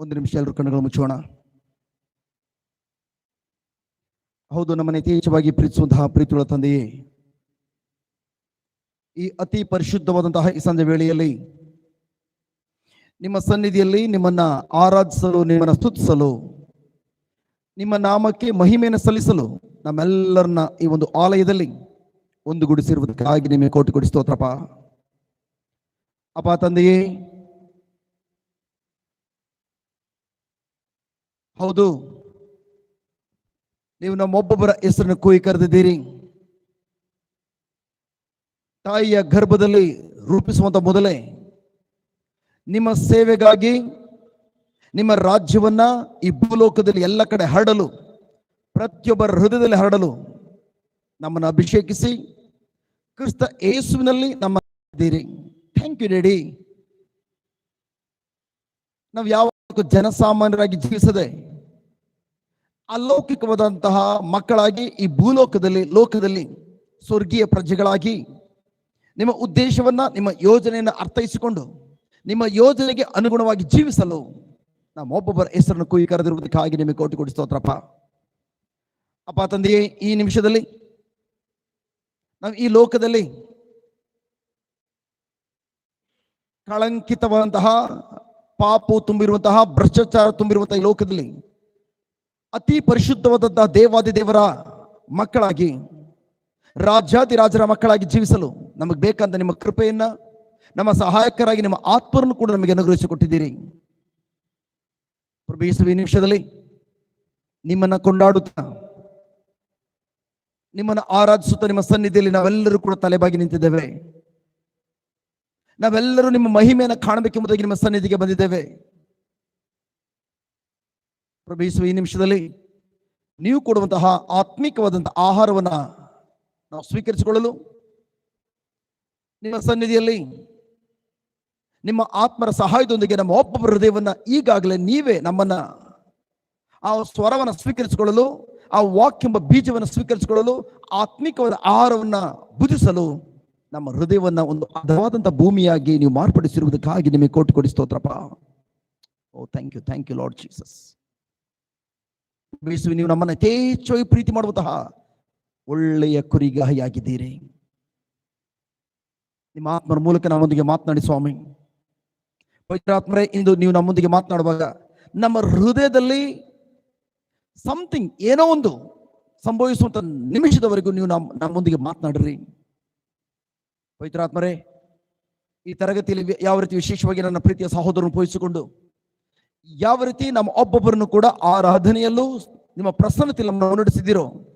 ಒಂದು ನಿಮಿಷ ಎಲ್ಲರೂ ಕಣ್ಣುಗಳು ಮುಚ್ಚೋಣ. ಹೌದು ನಮ್ಮನ್ನು ಯಥೇಚ್ಛವಾಗಿ ಪ್ರೀತಿಸುವಂತಹ ಪ್ರೀತಿಯುಳ್ಳ ತಂದೆಯೇ, ಈ ಅತಿ ಪರಿಶುದ್ಧವಾದಂತಹ ಈ ಸಂಜೆ ವೇಳೆಯಲ್ಲಿ ನಿಮ್ಮ ಸನ್ನಿಧಿಯಲ್ಲಿ ನಿಮ್ಮನ್ನ ಆರಾಧಿಸಲು, ನಿಮ್ಮನ್ನ ಸ್ತುತಿಸಲು, ನಿಮ್ಮ ನಾಮಕ್ಕೆ ಮಹಿಮೆಯನ್ನು ಸಲ್ಲಿಸಲು ನಮ್ಮೆಲ್ಲರನ್ನ ಈ ಒಂದು ಆಲಯದಲ್ಲಿ ಒಂದುಗೂಡಿಸಿರುವುದಕ್ಕಾಗಿ ನಿಮಗೆ ಕೋಟಿ ಕೊಡಿಸ್ತೋತ್ರಪ್ಪ ಅಪ್ಪ ತಂದೆಯೇ ಹೌದು. ನೀವು ನಮ್ಮೊಬ್ಬೊಬ್ಬರ ಹೆಸರನ್ನು ಕೂಯಿ ಕರೆದಿದ್ದೀರಿ. ತಾಯಿಯ ಗರ್ಭದಲ್ಲಿ ರೂಪಿಸುವಂತ ಮೊದಲೇ ನಿಮ್ಮ ಸೇವೆಗಾಗಿ, ನಿಮ್ಮ ರಾಜ್ಯವನ್ನ ಈ ಭೂಲೋಕದಲ್ಲಿ ಎಲ್ಲ ಕಡೆ ಹರಡಲು, ಪ್ರತಿಯೊಬ್ಬರ ಹೃದಯದಲ್ಲಿ ಹರಡಲು ನಮ್ಮನ್ನು ಅಭಿಷೇಕಿಸಿ, ಕ್ರಿಸ್ತ ಯೇಸುವಿನಲ್ಲಿ ನಮ್ಮ ಥ್ಯಾಂಕ್ ಯು ರೆಡಿ ನಾವು ಯಾವ ಜನಸಾಮಾನ್ಯರಾಗಿ ಜೀವಿಸದೆ ಅಲೌಕಿಕವಾದಂತಹ ಮಕ್ಕಳಾಗಿ ಈ ಭೂಲೋಕದಲ್ಲಿ, ಲೋಕದಲ್ಲಿ ಸ್ವರ್ಗೀಯ ಪ್ರಜೆಗಳಾಗಿ ನಿಮ್ಮ ಉದ್ದೇಶವನ್ನ, ನಿಮ್ಮ ಯೋಜನೆಯನ್ನು ಅರ್ಥೈಸಿಕೊಂಡು, ನಿಮ್ಮ ಯೋಜನೆಗೆ ಅನುಗುಣವಾಗಿ ಜೀವಿಸಲು ನಮ್ಮ ಒಬ್ಬೊಬ್ಬರ ಹೆಸರನ್ನು ಕುಯಿ ಕರೆದಿರುವುದಕ್ಕಾಗಿ ನಿಮಗೆ ಕೋಟಿ ಕೋಟಿ ಸ್ತೋತ್ರಪ್ಪ. ಅಪ್ಪ, ತಂದೆಯೇ, ಈ ನಿಮಿಷದಲ್ಲಿ ನಾವು ಈ ಲೋಕದಲ್ಲಿ ಕಳಂಕಿತವಾದಂತಹ ಪಾಪು ತುಂಬಿರುವಂತಹ, ಭ್ರಷ್ಟಾಚಾರ ತುಂಬಿರುವಂತಹ ಈ ಲೋಕದಲ್ಲಿ ಅತಿ ಪರಿಶುದ್ಧವಾದಂತಹ ದೇವಾದಿ ದೇವರ ಮಕ್ಕಳಾಗಿ ರಾಜ್ಯಾದಿರಾಜರ ಮಕ್ಕಳಾಗಿ ಜೀವಿಸಲು ನಮಗೆ ಬೇಕಂತ ನಿಮ್ಮ ಕೃಪೆಯನ್ನ, ನಮ್ಮ ಸಹಾಯಕರಾಗಿ ನಿಮ್ಮ ಆತ್ಮರನ್ನು ಕೂಡ ನಮಗೆ ಅನುಗ್ರಹಿಸಿಕೊಟ್ಟಿದ್ದೀರಿ. ಪ್ರಭೇಸುವ ನಿಮಿಷದಲ್ಲಿ ನಿಮ್ಮನ್ನ ಕೊಂಡಾಡುತ್ತಾ, ನಿಮ್ಮನ್ನು ಆರಾಧಿಸುತ್ತಾ, ನಿಮ್ಮ ಸನ್ನಿಧಿಯಲ್ಲಿ ನಾವೆಲ್ಲರೂ ಕೂಡ ತಲೆಬಾಗಿ ನಿಂತಿದ್ದೇವೆ. ನಾವೆಲ್ಲರೂ ನಿಮ್ಮ ಮಹಿಮೆಯನ್ನು ಕಾಣಬೇಕೆಂಬುದಾಗಿ ನಿಮ್ಮ ಸನ್ನಿಧಿಗೆ ಬಂದಿದ್ದೇವೆ. ಪ್ರಭು ಯೇಸುವೆ ಈ ನಿಮಿಷದಲ್ಲಿ ನೀವು ಕೊಡುವಂತಹ ಆತ್ಮಿಕವಾದಂತಹ ಆಹಾರವನ್ನ ನಾವು ಸ್ವೀಕರಿಸಿಕೊಳ್ಳಲು ನಿಮ್ಮ ಸನ್ನಿಧಿಯಲ್ಲಿ ನಿಮ್ಮ ಆತ್ಮರ ಸಹಾಯದೊಂದಿಗೆ ನಮ್ಮ ಒಬ್ಬೊಬ್ಬರ ಹೃದಯವನ್ನ ಈಗಾಗಲೇ ನೀವೇ ನಮ್ಮನ್ನ ಆ ಸ್ವರವನ್ನು ಸ್ವೀಕರಿಸಿಕೊಳ್ಳಲು, ಆ ವಾಕ್ ಎಂಬ ಬೀಜವನ್ನು ಸ್ವೀಕರಿಸಿಕೊಳ್ಳಲು, ಆತ್ಮಿಕವಾದ ಆಹಾರವನ್ನ ಬುಧಿಸಲು ನಮ್ಮ ಹೃದಯವನ್ನ ಒಂದು ಅದವಾದಂಥ ಭೂಮಿಯಾಗಿ ನೀವು ಮಾರ್ಪಡಿಸಿರುವುದಕ್ಕಾಗಿ ನಿಮಗೆ ಕೋಟಿ ಕೊಡಿಸ್ತೋತ್ರಪ್ಪ ಓ thank you thank you Lord Jesus ಯೇಸುವೆ, ನೀವು ನಮ್ಮನ್ನು ಯಥೇಚ್ಛವಾಗಿ ಪ್ರೀತಿ ಮಾಡುವಂತಹ ಒಳ್ಳೆಯ ಕುರಿಗಾಹಿಯಾಗಿದ್ದೀರಿ ನಿಮ್ಮ ಆತ್ಮರ ಮೂಲಕ ನಮ್ಮೊಂದಿಗೆ ಮಾತನಾಡಿ ಸ್ವಾಮಿ. ಪವಿತ್ರಾತ್ಮರೇ ಇಂದು ನೀವು ನಮ್ಮೊಂದಿಗೆ ಮಾತನಾಡುವಾಗ ನಮ್ಮ ಹೃದಯದಲ್ಲಿ ಸಮಥಿಂಗ್ ಏನೋ ಒಂದು ಸಂಭವಿಸುವಂತ ನಿಮಿಷದವರೆಗೂ ನೀವು ನಮ್ಮ ನಮ್ಮೊಂದಿಗೆ ಮಾತನಾಡ್ರಿ. ಪವಿತ್ರಾತ್ಮರೇ ಈ ತರಗತಿಯಲ್ಲಿ ಯಾವ ರೀತಿ ವಿಶೇಷವಾಗಿ ನನ್ನ ಪ್ರೀತಿಯ ಸಹೋದರನ್ನು ಪೋಷಿಸಿಕೊಂಡು ಯಾವ ರೀತಿ ನಮ್ಮ ಒಬ್ಬೊಬ್ಬರನ್ನು ಕೂಡ ಆರಾಧನೆಯಲ್ಲೂ ನಿಮ್ಮ ಪ್ರಸನ್ನತೆಯಲ್ಲಿ ನಮ್ಮನ್ನು ಮುನ್ನಡೆಸಿದ್ದೀರೋ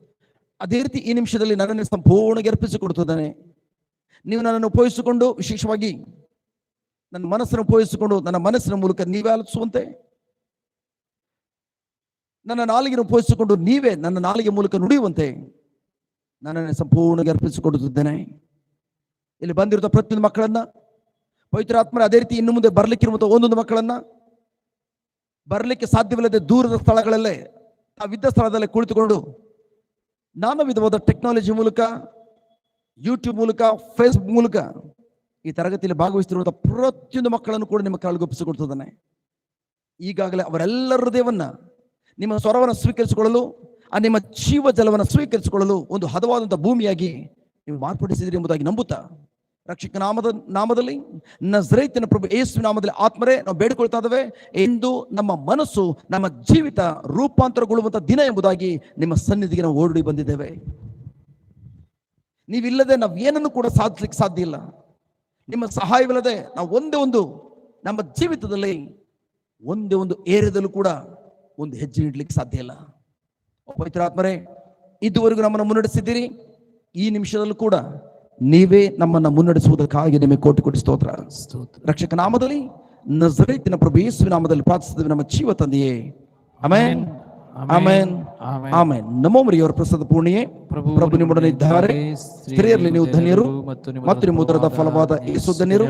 ಅದೇ ರೀತಿ ಈ ನಿಮಿಷದಲ್ಲಿ ನನ್ನನ್ನು ಸಂಪೂರ್ಣವಾಗಿ ಅರ್ಪಿಸಿಕೊಡುತ್ತಿದ್ದಾನೆ ನೀವು ನನ್ನನ್ನು ಉಪಯೋಗಿಸಿಕೊಂಡು ವಿಶೇಷವಾಗಿ ನನ್ನ ಮನಸ್ಸನ್ನು ಉಪಯೋಗಿಸಿಕೊಂಡು ನನ್ನ ಮನಸ್ಸಿನ ಮೂಲಕ ನೀವೇ ಆಲೋಚಿಸುವಂತೆ, ನನ್ನ ನಾಲಿಗೆ ಉಪಯೋಗಿಸಿಕೊಂಡು ನೀವೇ ನನ್ನ ನಾಲಿಗೆ ಮೂಲಕ ನುಡಿಯುವಂತೆ ನನ್ನನ್ನು ಸಂಪೂರ್ಣವಾಗಿ ಅರ್ಪಿಸಿಕೊಡುತ್ತಿದ್ದೇನೆ ಇಲ್ಲಿ ಬಂದಿರುವ ಪ್ರತಿಯೊಂದು ಮಕ್ಕಳನ್ನ ಪವಿತ್ರಾತ್ಮರ ಅದೇ ರೀತಿ ಇನ್ನು ಮುಂದೆ ಬರ್ಲಿಕ್ಕಿರುವಂತಹ ಒಂದೊಂದು ಮಕ್ಕಳನ್ನ ಬರಲಿಕ್ಕೆ ಸಾಧ್ಯವಿಲ್ಲದೆ ದೂರದ ಸ್ಥಳಗಳಲ್ಲೇ ತಾವಿದ್ದ ಸ್ಥಳದಲ್ಲೇ ಕುಳಿತುಕೊಂಡು ನಾನಾ ವಿಧವಾದ ಟೆಕ್ನಾಲಜಿ ಮೂಲಕ ಯೂಟ್ಯೂಬ್ ಮೂಲಕ ಫೇಸ್ಬುಕ್ ಮೂಲಕ ಈ ತರಗತಿಯಲ್ಲಿ ಭಾಗವಹಿಸುತ್ತಿರುವಂಥ ಪ್ರತಿಯೊಂದು ಮಕ್ಕಳನ್ನು ಕೂಡ ನಿಮ್ಮ ಕಾಳ್ಗೊಪ್ಪಿಸಿಕೊಡ್ತಿದ್ದಾನೆ ಈಗಾಗಲೇ ಅವರೆಲ್ಲರ ಹೃದಯವನ್ನ ನಿಮ್ಮ ಸ್ವರವನ್ನು ಸ್ವೀಕರಿಸಿಕೊಳ್ಳಲು, ಆ ನಿಮ್ಮ ಜೀವ ಜಲವನ್ನು ಸ್ವೀಕರಿಸಿಕೊಳ್ಳಲು ಒಂದು ಹದವಾದಂಥ ಭೂಮಿಯಾಗಿ ನೀವು ಮಾರ್ಪಡಿಸಿದಿರಿ ಎಂಬುದಾಗಿ ನಂಬುತ್ತಾ ರಕ್ಷಕ ನಾಮದ ನಾಮದಲ್ಲಿ ನಜ್ರೈತಿನ ಪ್ರಭು ಯೇಸು ನಾಮದಲ್ಲಿ ಆತ್ಮರೇ, ನಾವು ಬೇಡಿಕೊಳ್ತಾ ಇದ್ದೇವೆ. ಎಂದು ನಮ್ಮ ಮನಸ್ಸು ನಮ್ಮ ಜೀವಿತ ರೂಪಾಂತರಗೊಳ್ಳುವಂಥ ದಿನ ಎಂಬುದಾಗಿ ನಿಮ್ಮ ಸನ್ನಿಧಿಗೆ ನಾವು ಓಡಿ ಬಂದಿದ್ದೇವೆ. ನೀವಿಲ್ಲದೆ ನಾವು ಏನನ್ನು ಕೂಡ ಸಾಧಿಸ್ಲಿಕ್ಕೆ ಸಾಧ್ಯ ಇಲ್ಲ. ನಿಮ್ಮ ಸಹಾಯವಿಲ್ಲದೆ ನಾವು ಒಂದೇ ಒಂದು ನಮ್ಮ ಜೀವಿತದಲ್ಲಿ ಒಂದೇ ಒಂದು ಏರಿಯಾದಲ್ಲೂ ಕೂಡ ಒಂದು ಹೆಜ್ಜೆ ಇಡ್ಲಿಕ್ಕೆ ಸಾಧ್ಯ ಇಲ್ಲ. ಪವಿತ್ರ ಆತ್ಮರೇ, ಇದುವರೆಗೂ ನಮ್ಮನ್ನು ಮುನ್ನಡೆಸಿದ್ದೀರಿ. ಈ ನಿಮಿಷದಲ್ಲೂ ಕೂಡ ನೀವೇ ನಮ್ಮನ್ನ ಮುನ್ನಡೆಸುವುದಕ್ಕಾಗಿ ನಿಮಗೆ ಕೋಟಿ ಕೋಟಿ ಸ್ತೋತ್ರ. ರಕ್ಷಕ ನಾಮದಲ್ಲಿ ನಜರೇತಿನ ಪ್ರಭು ಯೇಸುವಿನ ನಾಮದಲ್ಲಿ ಪ್ರಾರ್ಥಿಸಿದ್ವಿ ನಮ್ಮ ಜೀವ ತಂದೆಯೇ. Amen amen. ಆಮೇನ್. ನಮೋ ಮರಿಯವರ ಪ್ರಸಾದ ಪೂರ್ಣಿಯೇ. ಪ್ರಭು ನಿಮ್ಮೊಡನೆ ಇದ್ದಾರೆ. ಸ್ತ್ರೀಯರಲ್ಲಿ ನೀವು ಧನ್ಯರು. ಮತ್ತು ನಿಮ್ಮ ಉದರದ ಫಲವಾದ ಯೇಸು ಧನ್ಯರು.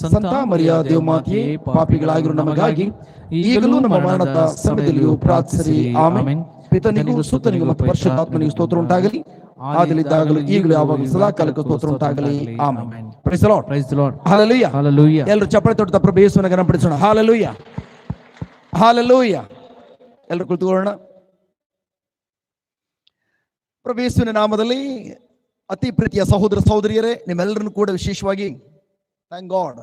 ಸಂತ ಮರಿಯ ದೇವಮಾತೆಯೇ ಪಾಪಿಗಳಾಗಿರು ನಮಗಾಗಿ ಈಗಲೂ ನಮ್ಮ ಮರಣದ ಸಮಯದಲ್ಲಿಯೂ ಪ್ರಾರ್ಥಿಸಿ. ಆಮೇನ್. ಪಿತನಿಗೂ ಸುತ್ತನಿಗೂ ಮತ್ತು ಪರಿಶುದ್ಧಾತ್ಮನಿಗೂ ಸ್ತೋತ್ರ ಉಂಟಾಗಲಿ. ಆಗಲಿದ್ದಾಗಲೂ ಈಗಲೂ ಯಾವಾಗ ಸದಾ ಕಾಲಕ್ಕೆ ಸ್ತೋತ್ರ ಉಂಟಾಗಲಿ. Amen. Praise Lord praise Lord hallelujah Hallelujah. ಎಲ್ಲರೂ ಚಪ್ಪಳೆ ತೊಡ್ತಾ ಪ್ರಭು ಯೇಸುವಿನ ಗಣಪಡಿಸೋಣ ಹಾಲೆಲೂಯಾ ಹಾಲಲೂಯ ಎಲ್ಲರೂ ಕುಳಿತುಕೊಳ್ಳೋಣ. ಪ್ರಭೇಸುವಿನ ನಾಮದಲ್ಲಿ ಅತಿ ಪ್ರೀತಿಯ ಸಹೋದರ ಸಹೋದರಿಯರೇ ನಿಮ್ಮೆಲ್ಲರನ್ನು ಕೂಡ ವಿಶೇಷವಾಗಿ ಥ್ಯಾಂಕ್ ಗಾಡ್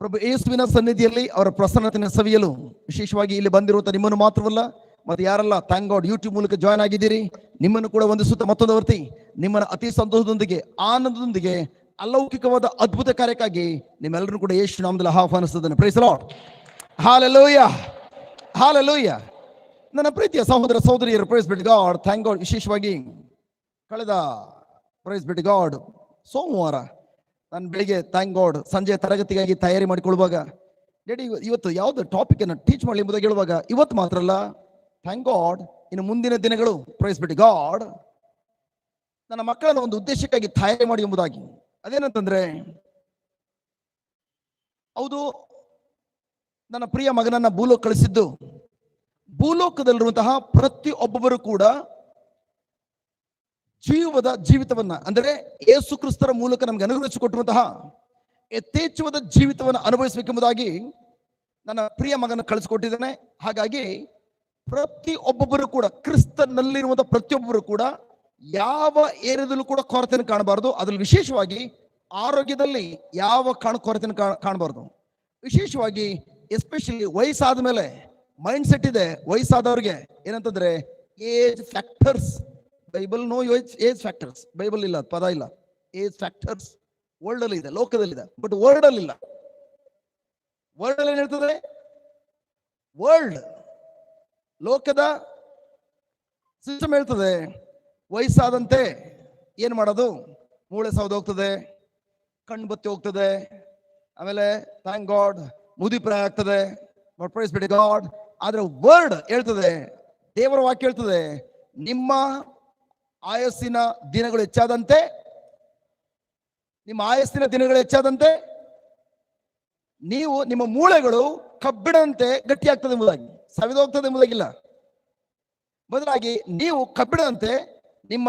ಪ್ರಭು ಯೇಸುವಿನ ಸನ್ನಿಧಿಯಲ್ಲಿ ಅವರ ಪ್ರಸನ್ನತೆಯನ್ನು ಸವಿಯಲು ವಿಶೇಷವಾಗಿ ಇಲ್ಲಿ ಬಂದಿರುವಂಥ ನಿಮ್ಮನ್ನು ಮಾತ್ರವಲ್ಲ ಮತ್ತೆ ಯಾರೆಲ್ಲ ಥ್ಯಾಂಕ್ ಗಾಡ್ ಯೂಟ್ಯೂಬ್ ಮೂಲಕ ಜಾಯ್ನ್ ಆಗಿದ್ದೀರಿ, ನಿಮ್ಮನ್ನು ಕೂಡ ವಂದಿಸುತ್ತ ಮತ್ತೊಂದು ವರ್ತಿ, ನಿಮ್ಮನ್ನ ಅತಿ ಸಂತೋಷದೊಂದಿಗೆ, ಆನಂದದೊಂದಿಗೆ, ಅಲೌಕಿಕವಾದ ಅದ್ಭುತ ಕಾರ್ಯಕ್ಕಾಗಿ ನಿಮ್ಮೆಲ್ಲರೂ ಕೂಡ ಯೇಸು ನಾಮದಲ್ಲಿ ಆಹ್ವಾನಿಸ್ತದನ್ನು ಪ್ರೈಸ್ ಲಾರ್ಡ್ ಹಾಲೆಲೂಯ ಹಾಲೆಲೂಯ ನನ್ನ ಪ್ರೀತಿಯ ಸಹೋದರ ಸಹೋದರಿಯರು praise be God thank God ವಿಶೇಷವಾಗಿ ಕಳೆದ ಪ್ರೈಸ್ ಬಿಟ್ ಗಾಡ್ ಸೋಮವಾರ ನಾನು ಬೆಳಿಗ್ಗೆ ಥ್ಯಾಂಕ್ ಗಾಡ್ ಸಂಜೆ ತರಗತಿಗಾಗಿ ತಯಾರಿ ಮಾಡಿಕೊಳ್ಳುವಾಗ ಡೇಡಿ ಇವತ್ತು ಯಾವ್ದು ಟಾಪಿಕ್ ಅನ್ನು ಟೀಚ್ ಮಾಡಲಿ ಎಂಬುದಾಗಿ ಹೇಳುವಾಗ, ಇವತ್ತು ಮಾತ್ರ ಅಲ್ಲ ಥ್ಯಾಂಕ್ ಗಾಡ್ ಇನ್ನು ಮುಂದಿನ ದಿನಗಳು ಪ್ರೈಸ್ ಬಿಟ್ ಗಾಡ್ ನನ್ನ ಮಕ್ಕಳನ್ನು ಒಂದು ಉದ್ದೇಶಕ್ಕಾಗಿ ತಯಾರಿ ಮಾಡಿ ಎಂಬುದಾಗಿ. ಅದೇನಂತಂದ್ರೆ, ಹೌದು, ನನ್ನ ಪ್ರಿಯ ಮಗನನ್ನ ಭೂಲೋಕ ಕಳಿಸಿದ್ದು. ಭೂಲೋಕದಲ್ಲಿರುವಂತಹ ಪ್ರತಿಯೊಬ್ಬರು ಕೂಡ ಜೀವದ ಜೀವಿತವನ್ನ, ಅಂದರೆ ಯೇಸು ಕ್ರಿಸ್ತರ ಮೂಲಕ ನಮ್ಗೆ ಅನುಗ್ರಹಿಸಿಕೊಟ್ಟಿರುವಂತಹ ಯಥೇಚ್ಛವಾದ ಜೀವಿತವನ್ನು ಅನುಭವಿಸಬೇಕೆಂಬುದಾಗಿ ನನ್ನ ಪ್ರಿಯ ಮಗನ ಕಳಿಸಿಕೊಟ್ಟಿದ್ದೇನೆ. ಹಾಗಾಗಿ ಪ್ರತಿಯೊಬ್ಬೊಬ್ಬರು ಕೂಡ ಕ್ರಿಸ್ತನಲ್ಲಿರುವಂತಹ ಪ್ರತಿಯೊಬ್ಬರು ಕೂಡ ಯಾವ ಏರಿಯಾದಲ್ಲೂ ಕೂಡ ಕೊರತೆಯನ್ನು ಕಾಣಬಾರದು. ಅದ್ರಲ್ಲಿ ವಿಶೇಷವಾಗಿ ಆರೋಗ್ಯದಲ್ಲಿ ಯಾವ ಕಾಣ, ಕೊರತೆಯನ್ನು ಕಾಣ- ಕಾಣಬಾರದು. ವಿಶೇಷವಾಗಿ ಎಸ್ಪೆಷಲಿ ವಯಸ್ಸಾದ ಮೇಲೆ ಮೈಂಡ್ ಸೆಟ್ ಇದೆ, ವಯಸ್ಸಾದವ್ರಿಗೆ ಏನಂತಂದ್ರೆ age factors Bible no age age factors Bible ಇಲ್ಲ, ಪದ ಇಲ್ಲ. ಏಜ್ ಫ್ಯಾಕ್ಟರ್ಸ್ ವರ್ಲ್ಡ್ ಅಲ್ಲಿ ಇದೆ ಲೋಕದಲ್ಲಿದೆ ಬಟ್ ವರ್ಲ್ಡ್ ಅಲ್ಲಿ ಇಲ್ಲ. ವರ್ಲ್ಡ್ ಅಲ್ಲಿ ಏನ್ ಹೇಳ್ತದೆ ವರ್ಲ್ಡ್ ಲೋಕದ ಸಿಸ್ಟಮ್ ಹೇಳ್ತದೆ, ವಯಸ್ಸಾದಂತೆ ಏನ್ ಮಾಡೋದು? ಮೂಳೆ ಹೋಗ್ತದೆ, ಕಣ್ಣು ಬತ್ತಿ ಹೋಗ್ತದೆ, ಆಮೇಲೆ ಥ್ಯಾಂಕ್ ಗಾಡ್ ಮುದಿ ಪ್ರಾಯ ಆಗ್ತದೆ ಬಿಡಿ ಗಾಡ್ ಆದರೆ ವರ್ಡ್ ಹೇಳ್ತದೆ, ದೇವರ ವಾಕ್ಯ ಹೇಳ್ತದೆ, ನಿಮ್ಮ ಆಯಸ್ಸಿನ ದಿನಗಳು ಹೆಚ್ಚಾದಂತೆ, ನಿಮ್ಮ ಆಯಸ್ಸಿನ ದಿನಗಳು ಹೆಚ್ಚಾದಂತೆ, ನೀವು ನಿಮ್ಮ ಮೂಳೆಗಳು ಕಬ್ಬಿಣದಂತೆ ಗಟ್ಟಿಯಾಗ್ತದೆ ಎಂಬುದಾಗಿ. ಸವಿದೋಗ್ತದೆ ಎಂಬುದಾಗಿಲ್ಲ. ಬದಲಾಗಿ ನೀವು ಕಬ್ಬಿಣದಂತೆ ನಿಮ್ಮ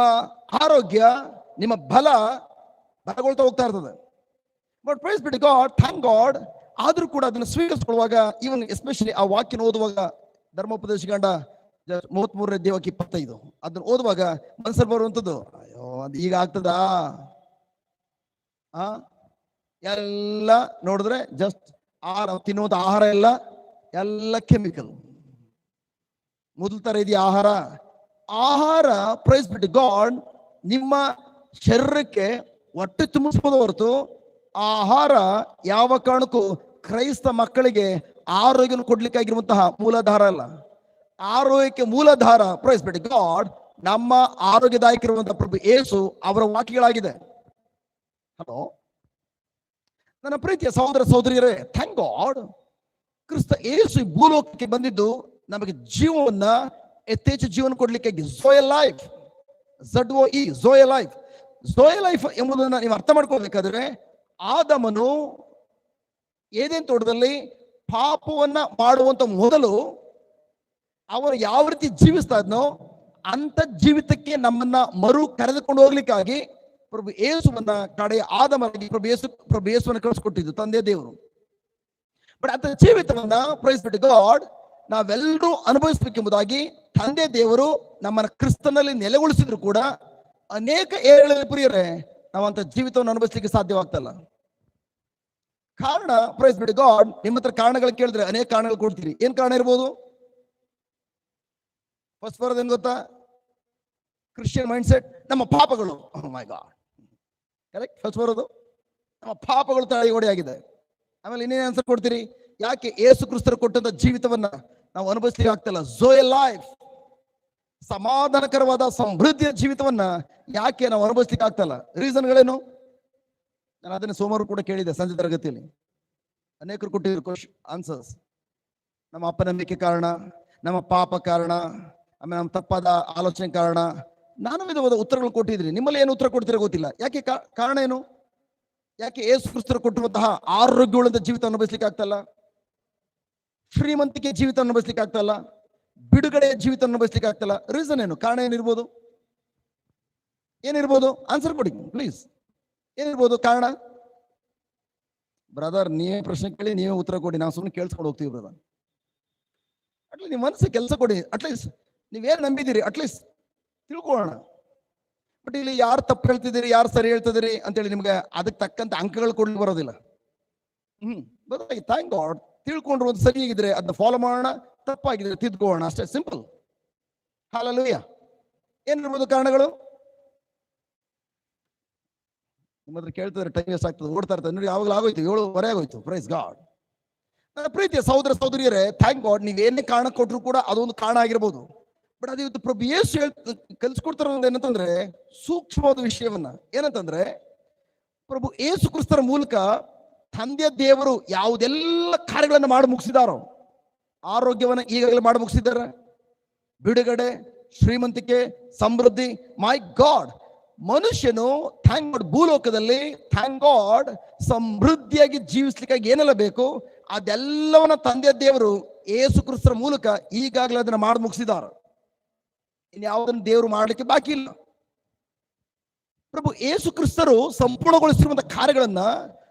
ಆರೋಗ್ಯ, ನಿಮ್ಮ ಬಲ ಬಲಗೊಳ್ತಾ ಹೋಗ್ತಾ ಇರ್ತದೆ. But praise be God thank God ಆದರೂ ಕೂಡ ಅದನ್ನು ಸ್ವೀಕರಿಸಿಕೊಳ್ಳುವಾಗ ಈವನ್ ಎಸ್ಪೆಷಲಿ ಆ ವಾಕ್ಯನ ಓದುವಾಗ, ಧರ್ಮೋಪದೇಶ ಧರ್ಮೋಪದೇಶಗಂಡ ಮೂವತ್ಮೂರನೇ ದೇವಕ್ಕೆ ಇಪ್ಪತ್ತೈದು. ಅದನ್ನ ಓದುವಾಗ ಮನಸ್ಸಲ್ಲಿ ಬರುವಂಥದ್ದು, ಅಯ್ಯೋ, ಅದು ಈಗ ಆಗ್ತದಾ? ಆ? ಎಲ್ಲ ನೋಡಿದ್ರೆ ಜಸ್ಟ್ ಆಹಾರ ತಿನ್ನುವಂತ ಆಹಾರ ಎಲ್ಲ ಎಲ್ಲ ಕೆಮಿಕಲ್ ಮೊದಲ ತರ ಇದೆಯಾ ಆಹಾರ ಆಹಾರ ಪ್ರೈಸ್ ಬಿಟ್ಟು ಗಾಡ್ ನಿಮ್ಮ ಶರೀರಕ್ಕೆ ಹೊಟ್ಟೆ ತುಂಬಿಸ್ಬೋದು ಹೊರತು ಆಹಾರ ಯಾವ ಕಾರಣಕ್ಕೂ ಕ್ರೈಸ್ತ ಮಕ್ಕಳಿಗೆ ಆರೋಗ್ಯ ಕೊಡ್ಲಿಕ್ಕಾಗಿರುವಂತಹ ಮೂಲಾಧಾರ ಅಲ್ಲ. ಆರೋಗ್ಯಕ್ಕೆ ಮೂಲಾಧಾರ ಪ್ರೈಸ್ ಬಿಟ್ಟು ಗಾಡ್ ನಮ್ಮ ಆರೋಗ್ಯದಾಯಕ ಇರುವಂತಹ ಪ್ರಭು ಏಸು ಅವರ ವಾಕ್ಯಗಳಾಗಿದೆ. ಹಲೋ? ನನ್ನ ಪ್ರೀತಿಯ ಸಹೋದರ ಸಹೋದರಿಯರೇ ಥ್ಯಾಂಕ್ ಗಾಡ್ ಕ್ರಿಸ್ತ ಏಸು ಭೂಲೋಕಕ್ಕೆ ಬಂದಿದ್ದು ನಮಗೆ ಜೀವವನ್ನ ಯಥೇಚ್ಛ ಜೀವನ ಕೊಡ್ಲಿಕ್ಕೆ zoe life Z O E zoe life zoe life ಎಂಬುದನ್ನು ನೀವು ಅರ್ಥ ಮಾಡ್ಕೋಬೇಕಾದ್ರೆ, ಆದಮನು ಏದೇನ್ ತೋಟದಲ್ಲಿ ಪಾಪವನ್ನ ಮಾಡುವಂತ ಮೊದಲು ಅವನು ಯಾವ ರೀತಿ ಜೀವಿಸ್ತಾ ಇದ್ನೋ ಅಂತ ಜೀವಿತಕ್ಕೆ ನಮ್ಮನ್ನ ಮರು ಕರೆದುಕೊಂಡು ಹೋಗ್ಲಿಕ್ಕಾಗಿ ಪ್ರಭು ಯೇಸುವನ್ನ ಕಡೆ ಆದಮನಿಗೆ ಪ್ರಭು ಯೇಸು, ಪ್ರಭು ಯೇಸುವನ್ನ ಕಳಿಸ್ಕೊಟ್ಟಿದ್ದು ತಂದೆ ದೇವರು. ಬಟ್ ಅಂತ ಜೀವಿತವನ್ನ ಪ್ರೈಸ್ ಬಿಟ್ಟು ಗಾಡ್ ನಾವೆಲ್ಲರೂ ಅನುಭವಿಸ್ಬೇಕೆಂಬುದಾಗಿ ತಂದೆ ದೇವರು ನಮ್ಮನ್ನ ಕ್ರಿಸ್ತನಲ್ಲಿ ನೆಲೆಗೊಳಿಸಿದ್ರು ಕೂಡ ಅನೇಕ ಏರಿಗಳಲ್ಲಿ ಪ್ರಿಯರೇ, ನಾವಂತ ಜೀವಿತವನ್ನು ಅನುಭವಿಸ್ಲಿಕ್ಕೆ ಸಾಧ್ಯವಾಗ್ತಲ್ಲ. ಕಾರಣ ಪ್ರೈಸ್ ಬಿಡಿ ಗಾಡ್ ನಿಮ್ಮ ಹತ್ರ ಕಾರಣಗಳು ಕೇಳಿದ್ರೆ ಅನೇಕ ಕಾರಣಗಳು ಕೊಡ್ತೀರಿ. ಏನ್ ಕಾರಣ ಇರ್ಬೋದು? ಫಸ್ಟ್ ಬರೋದು ಏನ್ ಗೊತ್ತಾ? ಕ್ರಿಶ್ಚಿಯನ್ ಮೈಂಡ್ ಸೆಟ್ ನಮ್ಮ ಪಾಪಗಳು. ಮೈ ಗಾಡ್ ಕರೆಕ್ಟ್ ಫಸ್ಟ್ ಬರೋದು ನಮ್ಮ ಪಾಪಗಳು ತಡೆಗೋಡೆ ಆಗಿದೆ ಆಮೇಲೆ ಇನ್ನೇನು ಆನ್ಸರ್ ಕೊಡ್ತೀರಿ? ಯಾಕೆ ಏಸು ಕ್ರಿಸ್ತರು ಕೊಟ್ಟಂತ ಜೀವಿತವನ್ನ ನಾವು ಅನುಭವಿಸ್ಲಿಕ್ಕೆ ಆಗ್ತಿಲ್ಲ. ಎ ಲೈಫ್ ಸಮಾಧಾನಕರವಾದ ಸಮೃದ್ಧಿಯ ಜೀವಿತವನ್ನ ಯಾಕೆ ನಾವು ಅನುಭವಿಸ್ಲಿಕ್ಕೆ ಆಗ್ತಲ್ಲ? ರೀಸನ್ಗಳೇನು ನಾನು ಅದನ್ನು ಸೋಮವಾರ ಕೂಡ ಕೇಳಿದೆ ಸಂಜೆ ತರಗತಿಯಲ್ಲಿ. ಅನೇಕರು ಕೊಟ್ಟಿದ್ರು ಕ್ವಶ್ ಆನ್ಸರ್ಸ್ ನಮ್ಮ ಅಪನಂಬಿಕೆ ಕಾರಣ, ನಮ್ಮ ಪಾಪ ಕಾರಣ, ಆಮೇಲೆ ನಮ್ಮ ತಪ್ಪಾದ ಆಲೋಚನೆ ಕಾರಣ, ನಾನು ವಿಧವಾದ ಉತ್ತರಗಳು ಕೊಟ್ಟಿದ್ರಿ. ನಿಮ್ಮಲ್ಲಿ ಏನು ಉತ್ತರ ಕೊಡ್ತೀರೋ ಗೊತ್ತಿಲ್ಲ. ಯಾಕೆ ಕಾರಣ ಏನು? ಯಾಕೆ ಏಸು ಕ್ರಿಸ್ತರು ಕೊಟ್ಟಿರುವಂತಹ ಆರೋಗ್ಯವುಳ್ಳ ಜೀವಿತ ಅನುಭವಿಸ್ಲಿಕ್ಕೆ ಆಗ್ತಲ್ಲ? ಶ್ರೀಮಂತಿಕೆ ಜೀವಿತ ಅನುಭವಿಸ್ಲಿಕ್ಕೆ ಆಗ್ತಲ್ಲ ಬಿಡುಗಡೆಯ ಜೀವಿತ ಅನುಭವಿಸ್ಲಿಕ್ಕೆ ಆಗ್ತಲ್ಲ ರೀಸನ್ ಏನು? ಕಾರಣ ಏನಿರ್ಬೋದು? ಏನಿರ್ಬೋದು? ಆನ್ಸರ್ ಕೊಡಿ ಪ್ಲೀಸ್ ಏನಿರ್ಬೋದು ಕಾರಣ? ಬ್ರದರ್ ನೀವೇ ಪ್ರಶ್ನೆ ಕೇಳಿ, ನೀವೇ ಉತ್ತರ ಕೊಡಿ. ನಾವು ಸುಮ್ಮನೆ ಕೇಳಿಸ್ಕೊಂಡು ಹೋಗ್ತೀವಿ ಬ್ರದರ್ ಅಟ್ಲೀಸ್ಟ್ ನಿಮ್ಮ ಮನಸ್ಸು ಕೆಲಸ ಕೊಡಿ. ಅಟ್ಲೀಸ್ಟ್ ನೀವೇನು ನಂಬಿದ್ದೀರಿ? ಅಟ್ಲೀಸ್ಟ್ ತಿಳ್ಕೊಳ್ಳೋಣ. ಬಟ್ ಇಲ್ಲಿ ಯಾರು ತಪ್ಪು ಹೇಳ್ತಿದ್ದೀರಿ? ಯಾರು ಸರಿ ಹೇಳ್ತಿದ್ದೀರಿ ಅಂತೇಳಿ ನಿಮ್ಗೆ ಅದಕ್ಕೆ ತಕ್ಕಂತ ಅಂಕಗಳು ಕೊಡ್ಲಿಕ್ಕೆ ಬರೋದಿಲ್ಲ. ಹ್ಮ್ ಬದಲಾಗಿ ಥ್ಯಾಂಕ್ ಗಾಡ್ ತಿಳ್ಕೊಂಡ್ರು ಒಂದು ಸರಿಯಾಗಿದ್ರೆ ಅದನ್ನ ಫಾಲೋ ಮಾಡೋಣ, ತಪ್ಪಾಗಿದ್ರೆ ತಿದ್ಕೋಣ ಅಷ್ಟೇ ಸಿಂಪಲ್ ಹಾಲಲ್ಲೂಯ್ಯ ಏನಿರ್ಬೋದು ಕಾರಣಗಳು? ನಿಮ್ಮ ಹತ್ರ ಕೇಳ್ತಿದ್ರೆ ಟೈಮ್ ವೇಸ್ಟ್ ಆಗ್ತದೆ, ಓಡ್ತಾ ಇರ್ತದೆ ನೋಡಿ, ಯಾವಾಗಲೂ ಆಗೋಯ್ತು, ಏಳುವರೆ ಆಗೋಯ್ತು. ಪ್ರೈಸ್ ಗಾಡ್ ನನ್ನ ಪ್ರೀತಿಯ ಸಹೋದರ ಸಹೋದರಿಯರೇ ಥ್ಯಾಂಕ್ ಗಾಡ್ ನೀವು ಏನೇ ಕಾರಣ ಕೊಟ್ಟರು ಕೂಡ ಅದೊಂದು ಕಾರಣ ಆಗಿರ್ಬೋದು. ಬಟ್ ಅದು ಇವತ್ತು ಪ್ರಭು ಯೇಸು ಹೇಳ್ ಕಲಿಸ್ಕೊಡ್ತಾರ ಏನಂತಂದ್ರೆ, ಸೂಕ್ಷ್ಮವಾದ ವಿಷಯವನ್ನ. ಏನಂತಂದ್ರೆ, ಪ್ರಭು ಏಸು ಕ್ರಿಸ್ತರ ಮೂಲಕ ತಂದೆಯ ದೇವರು ಯಾವುದೆಲ್ಲ ಕಾರ್ಯಗಳನ್ನು ಮಾಡಿ ಮುಗಿಸಿದಾರೋ, ಆರೋಗ್ಯವನ್ನು ಈಗಾಗಲೇ ಮಾಡಿ ಮುಗಿಸಿದ್ದಾರೆ. ಬಿಡುಗಡೆ, ಶ್ರೀಮಂತಿಕೆ, ಸಮೃದ್ಧಿ ಮೈ ಗಾಡ್ ಮನುಷ್ಯನು ಥ್ಯಾಂಕ್ ಗಾಡ್ ಭೂಲೋಕದಲ್ಲಿ ಥ್ಯಾಂಕ್ ಗಾಡ್ ಸಮೃದ್ಧಿಯಾಗಿ ಜೀವಿಸ್ಲಿಕ್ಕಾಗಿ ಏನೆಲ್ಲ ಬೇಕು, ಅದೆಲ್ಲವನ್ನ ತಂದೆ ದೇವರು ಏಸು ಕ್ರಿಸ್ತರ ಮೂಲಕ ಈಗಾಗಲೇ ಅದನ್ನ ಮಾಡಿ ಮುಗಿಸಿದಾರ ಇನ್ಯಾವುದನ್ನು ದೇವರು ಮಾಡಲಿಕ್ಕೆ ಬಾಕಿ ಇಲ್ಲ. ಪ್ರಭು ಏಸು ಕ್ರಿಸ್ತರು ಸಂಪೂರ್ಣಗೊಳಿಸಿರುವಂತಹ ಕಾರ್ಯಗಳನ್ನ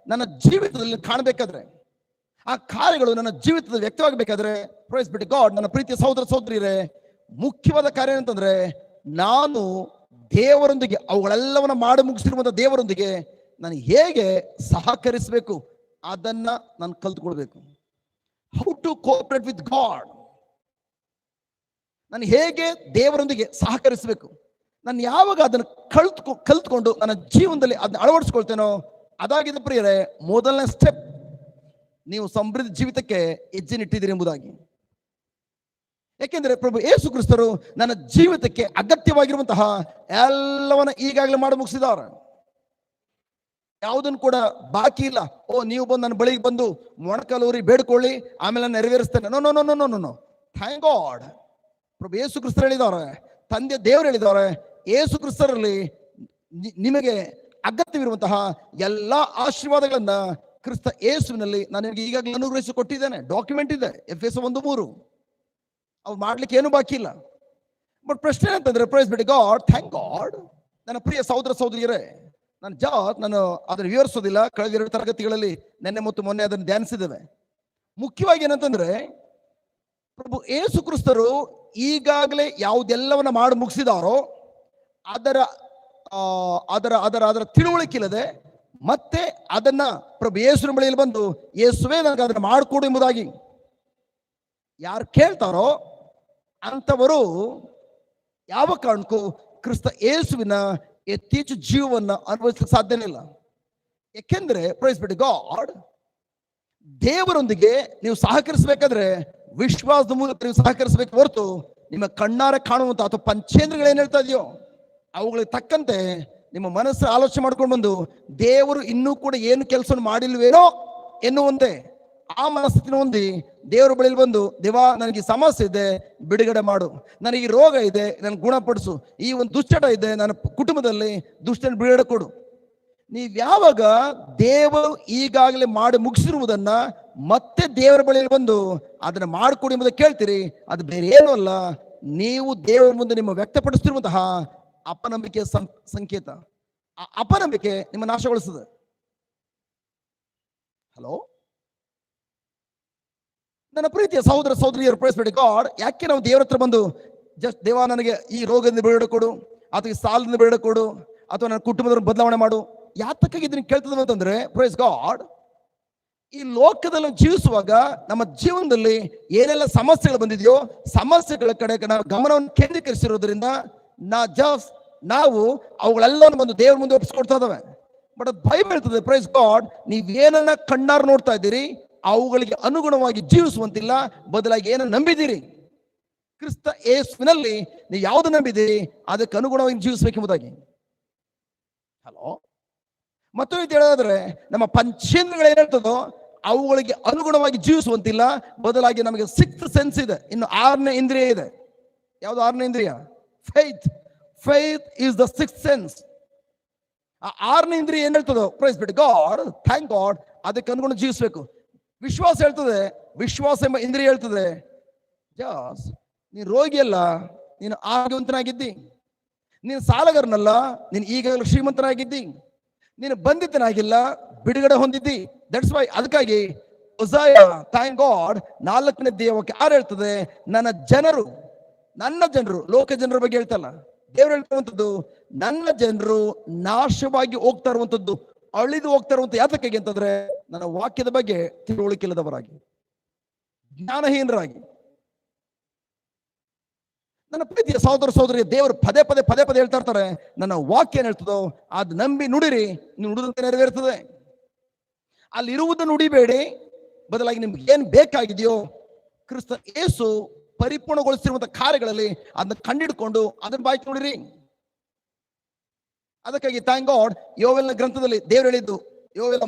ನನ್ನ ಜೀವಿತದಲ್ಲಿ ಕಾಣಬೇಕಾದ್ರೆ, ಆ ಕಾರ್ಯಗಳು ನನ್ನ ಜೀವಿತದಲ್ಲಿ ವ್ಯಕ್ತವಾಗಬೇಕಾದ್ರೆ ಪ್ರೈಸ್ ಬಿಟ್ಟು ಗಾಡ್ ನನ್ನ ಪ್ರೀತಿಯ ಸಹೋದರ ಸಹೋದರಿಯರೇ, ಮುಖ್ಯವಾದ ಕಾರ್ಯ ಏನಂತಂದ್ರೆ, ನಾನು ದೇವರೊಂದಿಗೆ, ಅವುಗಳೆಲ್ಲವನ್ನ ಮಾಡಿ ಮುಗಿಸಿರುವಂತಹ ದೇವರೊಂದಿಗೆ ನಾನು ಹೇಗೆ ಸಹಕರಿಸಬೇಕು, ಅದನ್ನ ನಾನು ಕಲ್ತ್ಕೊಳ್ಬೇಕು. How to cooperate with God ನಾನು ಹೇಗೆ ದೇವರೊಂದಿಗೆ ಸಹಕರಿಸಬೇಕು. ನಾನು ಯಾವಾಗ ಅದನ್ನು ಕಲ್ತ್ಕೊ, ಕಲ್ತ್ಕೊಂಡು ನನ್ನ ಜೀವನದಲ್ಲಿ ಅದನ್ನ ಅಳವಡಿಸ್ಕೊಳ್ತೇನೋ ಅದಾಗಿದೆ ಪ್ರಿಯರೇ, ಮೊದಲನೇ ಸ್ಟೆಪ್ ನೀವು ಸಮೃದ್ಧ ಜೀವಿತಕ್ಕೆ ಹೆಜ್ಜೆನಿಟ್ಟಿದ್ದೀರಿ ಎಂಬುದಾಗಿ. ಏಕೆಂದರೆ ಪ್ರಭು ಯೇಸು ಕ್ರಿಸ್ತರು ನನ್ನ ಜೀವಿತಕ್ಕೆ ಅಗತ್ಯವಾಗಿರುವಂತಹ ಎಲ್ಲವನ್ನ ಈಗಾಗಲೇ ಮಾಡಿ ಮುಗಿಸಿದ್ದಾರೆ ಯಾವುದನ್ನು ಕೂಡ ಬಾಕಿ ಇಲ್ಲ. ಓ, ನೀವು ಬಂದು ನನ್ನ ಬಳಿಗೆ ಬಂದು ಮೊಣಕಲೂರಿ ಬೇಡ್ಕೊಳ್ಳಿ, ಆಮೇಲೆ ನಾನು ನೆರವೇರಿಸ್ತೇನೆ. No no no no no no thank God ಪ್ರಭು ಯೇಸು ಕ್ರಿಸ್ತರು ಹೇಳಿದವ್ರೆ, ತಂದೆ ದೇವರು ಹೇಳಿದವ್ರೆ, ಯೇಸು ಕ್ರಿಸ್ತರಲ್ಲಿ ನಿಮಗೆ ಅಗತ್ಯವಿರುವಂತಹ ಎಲ್ಲ ಆಶೀರ್ವಾದಗಳನ್ನ ಕ್ರಿಸ್ತ ಯೇಸುವಿನಲ್ಲಿ ನಾನು ನಿಮಗೆ ಈಗಾಗಲೇ ಅನುಗ್ರಹಿಸಿ ಕೊಟ್ಟಿದ್ದೇನೆ ಡಾಕ್ಯುಮೆಂಟ್ ಇದೆ ಎಫ್ ಎಸ್ ಒಂದು ಮೂರು. ಅವು ಮಾಡ್ಲಿಕ್ಕೆ ಏನು ಬಾಕಿ ಇಲ್ಲ. ಬಟ್ ಪ್ರಶ್ನೆ ಅಂತಂದ್ರೆ ಪ್ರೈಸ್ ಬಿಡಿ ಗಾಡ್ ಥ್ಯಾಂಕ್ ಗಾಡ್ ನನ್ನ ಪ್ರಿಯ ಸಹೋದರ ಸಹೋದರಿಯರೇ, ನನ್ನ ಜಾ ನಾನು ಅದನ್ನು ವಿವರಿಸೋದಿಲ್ಲ. ಕಳೆದ ಎರಡು ತರಗತಿಗಳಲ್ಲಿ ನಿನ್ನೆ ಮತ್ತು ಮೊನ್ನೆ ಅದನ್ನು ಧ್ಯಾನಿಸಿದ್ದೇವೆ. ಮುಖ್ಯವಾಗಿ ಏನಂತಂದ್ರೆ, ಪ್ರಭು ಏಸು ಕ್ರಿಸ್ತರು ಈಗಾಗಲೇ ಯಾವುದೆಲ್ಲವನ್ನ ಮಾಡಿ ಮುಗಿಸಿದಾರೋ, ಅದರ ಅದರ ಅದರ ಅದರ ತಿಳುವಳಿಕೆ ಇಲ್ಲದೆ ಮತ್ತೆ ಅದನ್ನ ಪ್ರಭು ಯೇಸುವಿನ ಬಳಿಯಲ್ಲಿ ಬಂದು ಯೇಸುವೇ ನನಗೆ ಅದನ್ನ ಮಾಡಿಕೊಡು ಎಂಬುದಾಗಿ ಯಾರು ಕೇಳ್ತಾರೋ ಅಂಥವರು ಯಾವ ಕಾರಣಕ್ಕೂ ಕ್ರಿಸ್ತ ಯೇಸುವಿನ ಯಥೇಚ್ಛ ಜೀವವನ್ನ ಅನುಭವಿಸಲಿಕ್ಕೆ ಸಾಧ್ಯನೇ ಇಲ್ಲ. ಏಕೆಂದರೆ ಪ್ರೈಸ್ ಬಿಟ್ಟು ಗಾಡ್ ದೇವರೊಂದಿಗೆ ನೀವು ಸಹಕರಿಸಬೇಕಾದ್ರೆ ವಿಶ್ವಾಸದ ಮೂಲಕ ನೀವು ಸಹಕರಿಸಬೇಕು ಹೊರತು ನಿಮ್ಮ ಕಣ್ಣಾರೆ ಕಾಣುವಂತ ಅಥವಾ ಪಂಚೇಂದ್ರಗಳು ಏನು ಹೇಳ್ತಾ ಇದೆಯೋ? ಅವುಗಳಿಗೆ ತಕ್ಕಂತೆ ನಿಮ್ಮ ಮನಸ್ಸು ಆಲೋಚನೆ ಮಾಡ್ಕೊಂಡು ಬಂದು ದೇವರು ಇನ್ನೂ ಕೂಡ ಏನು ಕೆಲಸ ಮಾಡಿಲ್ವೇನೋ ಎನ್ನುವಂತೆ ಆ ಮನಸ್ಥಿತಿನ ಹೊಂದಿ ದೇವರ ಬಳಿಯಲ್ಲಿ ಬಂದು, ದೇವಾ, ನನಗೆ ಸಮಸ್ಯೆ ಇದೆ, ಬಿಡುಗಡೆ ಮಾಡು. ನನಗೆ ರೋಗ ಇದೆ, ನನ್ನ ಗುಣಪಡಿಸು. ಈ ಒಂದು ದುಶ್ಚಟ ಇದೆ, ನನ್ನ ಕುಟುಂಬದಲ್ಲಿ ದುಷ್ಟನ ಬಿಡುಗಡೆ ಕೊಡು. ನೀವು ಯಾವಾಗ ದೇವರು ಈಗಾಗಲೇ ಮಾಡಿ ಮುಗಿಸಿರುವುದನ್ನ ಮತ್ತೆ ದೇವರ ಬಳಿಯಲ್ಲಿ ಬಂದು ಅದನ್ನ ಮಾಡಿಕೊಡಿ ಎಂಬುದನ್ನು ಕೇಳ್ತೀರಿ, ಅದು ಬೇರೆ ಏನೂ ಅಲ್ಲ. ನೀವು ದೇವರ ಮುಂದೆ ನಿಮ್ಮ ವ್ಯಕ್ತಪಡಿಸ್ತಿರುವಂತಹ ಅಪನಂಬಿಕೆಯ ಸಂ ಸಂಕೇತ. ಆ ಅಪನಂಬಿಕೆ ನಿಮ್ಮ ನಾಶಗೊಳಿಸುತ್ತದೆ ಹಲೋ ನನ್ನ ಪ್ರೀತಿಯ ಸಹೋದರ ಸಹೋದರಿಯರು ಪ್ರೈಸ್ಬೇಡಿ ಗಾಡ್ ಯಾಕೆ ನಾವು ದೇವರ ಹತ್ರ ಬಂದು, ಜಸ್ಟ್ ದೇವ ನನಗೆ ಈ ರೋಗದಿಂದ ಬಿಡುಗಡೆ ಕೊಡು ಅಥವಾ ಈ ಸಾಲದಿಂದ ಬಿಡುಗಡೆ ಕೊಡು ಅಥವಾ ನನ್ನ ಕುಟುಂಬದವ್ರ ಬದಲಾವಣೆ ಮಾಡು. ಯಾತಕ್ಕಾಗಿ ಇದನ್ನು ಕೇಳ್ತದೆ ಅಂತಂದ್ರೆ ಪ್ರೈಸ್ ಗಾಡ್ ಈ ಲೋಕದಲ್ಲಿ ಜೀವಿಸುವಾಗ ನಮ್ಮ ಜೀವನದಲ್ಲಿ ಏನೆಲ್ಲ ಸಮಸ್ಯೆಗಳು ಬಂದಿದೆಯೋ, ಸಮಸ್ಯೆಗಳ ಕಡೆ ನಾವು ಗಮನವನ್ನು ಕೇಂದ್ರೀಕರಿಸಿರೋದ್ರಿಂದ ನಾ ಜಸ್ಟ್ ನಾವು ಅವುಗಳೆಲ್ಲವನ್ನು ಬಂದು ದೇವ್ರ ಮುಂದೆ ಒಪ್ಪಿಸ್ಕೊಡ್ತಾ ಇದಾವೆ. ಬಟ್ ಅದು ಭಯ ಬೀಳ್ತದೆ ಪ್ರೈಸ್ ಗಾಡ್ ನೀವೇನನ್ನ ಕಣ್ಣಾರು ನೋಡ್ತಾ ಇದ್ದೀರಿ, ಅವುಗಳಿಗೆ ಅನುಗುಣವಾಗಿ ಜೀವಿಸುವಂತಿಲ್ಲ, ಬದಲಾಗಿ ಏನನ್ನ ನಂಬಿದ್ದೀರಿ? ಕ್ರಿಸ್ತ ಏಸ್ವಿನಲ್ಲಿ ನೀವು ಯಾವುದು ನಂಬಿದ್ದೀರಿ? ಅದಕ್ಕೆ ಅನುಗುಣವಾಗಿ ಜೀವಿಸಬೇಕೆಂಬುದಾಗಿ. ಹಲೋ ಮತ್ತು ಇದು ಹೇಳೋದಾದ್ರೆ, ನಮ್ಮ ಪಂಚೇಂದ್ರಗಳು ಏನಿರ್ತದೋ ಅವುಗಳಿಗೆ ಅನುಗುಣವಾಗಿ ಜೀವಿಸುವಂತಿಲ್ಲ, ಬದಲಾಗಿ ನಮಗೆ ಸಿಕ್ಸ್ ಸೆನ್ಸ್ ಇದೆ. ಇನ್ನು ಆರನೇ ಇಂದ್ರಿಯ ಇದೆ. ಯಾವುದು ಆರನೇ ಇಂದ್ರಿಯ? Faith faith is the six sense ಆರನೇ ಇಂದ್ರಿಯ ಏನ್ ಹೇಳ್ತದೋ praise be God thank God ಅದಕ್ಕೆ ಅನುಗುಣ ಜೀವಿಸಬೇಕು. ವಿಶ್ವಾಸ ಹೇಳ್ತದೆ, ವಿಶ್ವಾಸ ಎಂಬ ಇಂದ್ರಿಯ ಹೇಳ್ತದೆ, ಜಾಸ್, ನೀನು ರೋಗಿ ಅಲ್ಲ, ನೀನು ಆರೋಗ್ಯವಂತನಾಗಿದ್ದಿ. ನೀನು ಸಾಲಗಾರನಲ್ಲ, ನೀನು ಈಗಾಗಲೇ ಶ್ರೀಮಂತನಾಗಿದ್ದಿ. ನೀನು ಬಂಧಿತನಾಗಿಲ್ಲ, ಬಿಡುಗಡೆ ಹೊಂದಿದ್ದಿ. ದಟ್ಸ್ ವೈ ಅದಕ್ಕಾಗಿ ಥ್ಯಾಂಕ್ ಗಾಡ್ ನಾಲ್ಕನೇ ದೇವಕ್ಕೆ ಯಾರು ಹೇಳ್ತದೆ, ನನ್ನ ಜನರು. ನನ್ನ ಜನರು, ಲೋಕ ಜನರ ಬಗ್ಗೆ ಹೇಳ್ತಲ್ಲ, ದೇವ್ರು ಹೇಳ್ತಿರುವಂಥದ್ದು ನನ್ನ ಜನರು ನಾಶವಾಗಿ ಹೋಗ್ತಾ ಇರುವಂಥದ್ದು ಅಳಿದು ಹೋಗ್ತಾ ಇರುವಂತ ಯಾತಕ್ಕೆ ಅಂತಂದ್ರೆ, ನನ್ನ ವಾಕ್ಯದ ಬಗ್ಗೆ ತಿಳುವಳಿಕೆಲ್ಲದವರಾಗಿ ಜ್ಞಾನಹೀನರಾಗಿ. ನನ್ನ ಪ್ರೀತಿಯ ಸಹೋದರ ಸಹೋದರಿ, ದೇವರು ಪದೇ ಪದೇ ಪದೇ ಪದೇ ಹೇಳ್ತಾ ಇರ್ತಾರೆ, ನನ್ನ ವಾಕ್ಯ ಏನ್ ಹೇಳ್ತದೋ ಅದು ನಂಬಿ ನುಡಿರಿ, ನೀವು ನುಡಿದಂತೆ ನೆರವೇರ್ತದೆ. ಅಲ್ಲಿರುವುದನ್ನು ನುಡಿಬೇಡಿ, ಬದಲಾಗಿ ನಿಮ್ಗೆ ಏನು ಬೇಕಾಗಿದೆಯೋ, ಕ್ರಿಸ್ತ ಏಸು ಪರಿಪೂರ್ಣಗೊಳಿಸಿರುವಂತ ಕಾರ್ಯಗಳಲ್ಲಿ ಅದನ್ನ ಕಂಡಿಡ್ಕೊಂಡು ಅದನ್ನ ಬಾಯ್ತು ನೋಡಿರಿ. ಅದಕ್ಕಾಗಿ ಥ್ಯಾಂಕ್ ಗಾಡ್ ಯೋವೆಲ್ನ ಗ್ರಂಥದಲ್ಲಿ ದೇವರು ಹೇಳಿದ್ದು ಯೋವೆಲ್ಲ